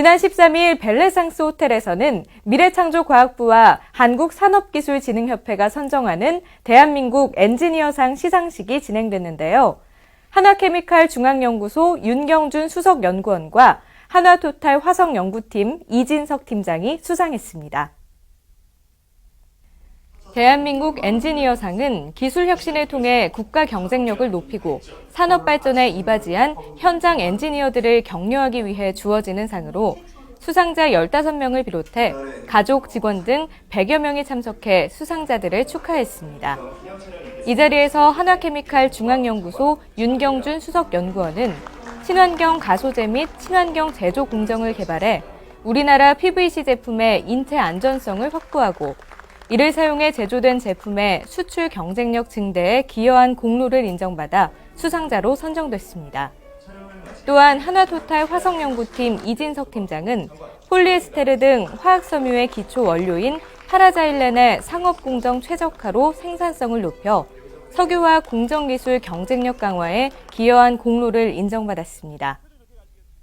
지난 13일 벨레상스 호텔에서는 미래창조과학부와 한국산업기술진흥협회가 선정하는 대한민국 엔지니어상 시상식이 진행됐는데요. 한화케미칼 중앙연구소 윤경준 수석연구원과 한화토탈 화성연구팀 이진석 팀장이 수상했습니다. 대한민국 엔지니어상은 기술 혁신을 통해 국가 경쟁력을 높이고 산업 발전에 이바지한 현장 엔지니어들을 격려하기 위해 주어지는 상으로 수상자 15명을 비롯해 가족, 직원 등 100여 명이 참석해 수상자들을 축하했습니다. 이 자리에서 한화케미칼 중앙연구소 윤경준 수석연구원은 친환경 가소제 및 친환경 제조 공정을 개발해 우리나라 PVC 제품의 인체 안전성을 확보하고 이를 사용해 제조된 제품의 수출 경쟁력 증대에 기여한 공로를 인정받아 수상자로 선정됐습니다. 또한 한화토탈 화성연구팀 이진석 팀장은 폴리에스테르 등 화학섬유의 기초 원료인 파라자일렌의 상업공정 최적화로 생산성을 높여 석유화 공정기술 경쟁력 강화에 기여한 공로를 인정받았습니다.